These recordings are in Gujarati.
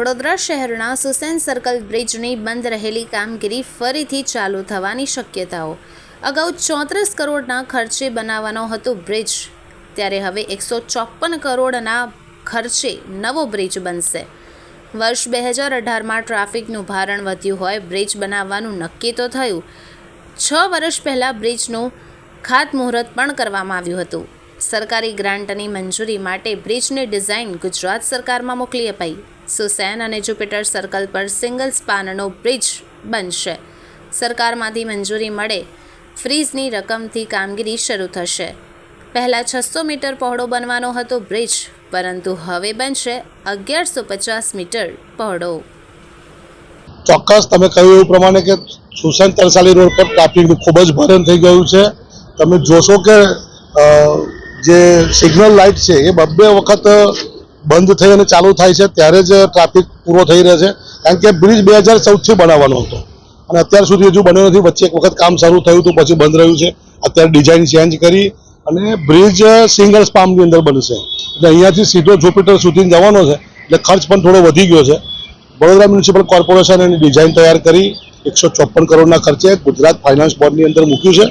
વડોદરા શહેરના સુસેન સર્કલ બ્રિજની બંધ રહેલી કામગીરી ફરીથી ચાલુ થવાની શક્યતાઓ. અગાઉ ચોત્રીસ કરોડના ખર્ચે બનાવવાનો હતો બ્રિજ. ત્યારે હવે એકસો ચોપન કરોડના ખર્ચે નવો બ્રિજ બનશે. વર્ષ બે હજાર અઢારમાં ટ્રાફિકનું ભારણ વધ્યું હોય, બ્રિજ બનાવવાનું નક્કી તો થયું. છ વર્ષ પહેલાં બ્રિજનું ખાતમુહૂર્ત પણ કરવામાં આવ્યું હતું. સરકારી ગ્રાન્ટની મંજૂરી માટે બ્રિજની ડિઝાઇન ગુજરાત સરકારમાં મોકલી અપાઈ. સુસેન અને જુપિટર સર્કલ પર સિંગલ સ્પાનનો બ્રિજ બનશે. સરકારમાંથી મંજૂરી મળે ફ્રીઝની રકમથી કામગીરી શરૂ થશે. પહેલાં છસો મીટર પહોળો બનવાનો હતો બ્રિજ, પરંતુ હવે બનશે અગિયારસો પચાસ મીટર પહોળો. ચોક્કસ તમે કહ્યું એવું પ્રમાણે કે સુસેન તરસાલી રોડ પર ટ્રાફિકનું ખૂબ જ ભરણ થઈ ગયું છે. તમે જોશો કે જે સિગ્નલ લાઇટ છે એ બબ્બે વખત બંધ થઈ અને ચાલુ થાય છે, ત્યારે જ ટ્રાફિક પૂરો થઈ રહે છે. કારણ કે બ્રિજ બે હજાર ચૌદથી બનાવવાનો હતો. અને અત્યાર સુધી હજુ બન્યો નથી. વચ્ચે એક વખત કામ શરૂ થયું હતું, પછી બંધ રહ્યું છે. અત્યારે ડિઝાઇન ચેન્જ કરી અને બ્રિજ સિંગલ સ્પામની અંદર બનશે. એટલે અહીંયાથી સીધો જુપિટર સુધી જવાનો છે. એટલે ખર્ચ પણ થોડો વધી ગયો છે. વડોદરા મ્યુનિસિપલ કોર્પોરેશન એની ડિઝાઇન તૈયાર કરી. એકસો ચોપન કરોડના ખર્ચે ગુજરાત ફાઇનાન્સ બોર્ડની અંદર મૂક્યું છે.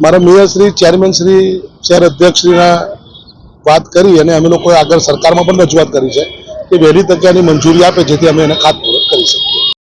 મારા મેયર શ્રી ચેરમેન શ્રી શહેર અધ્યક્ષ વાત કરી અને અમે લોકોએ આગળ સરકારમાં પણ રજૂઆત કરી છે કે વહેલી તકે આની મંજૂરી આપે જેથી અમે એને ખાતમુહૂર્ત કરી શકીએ.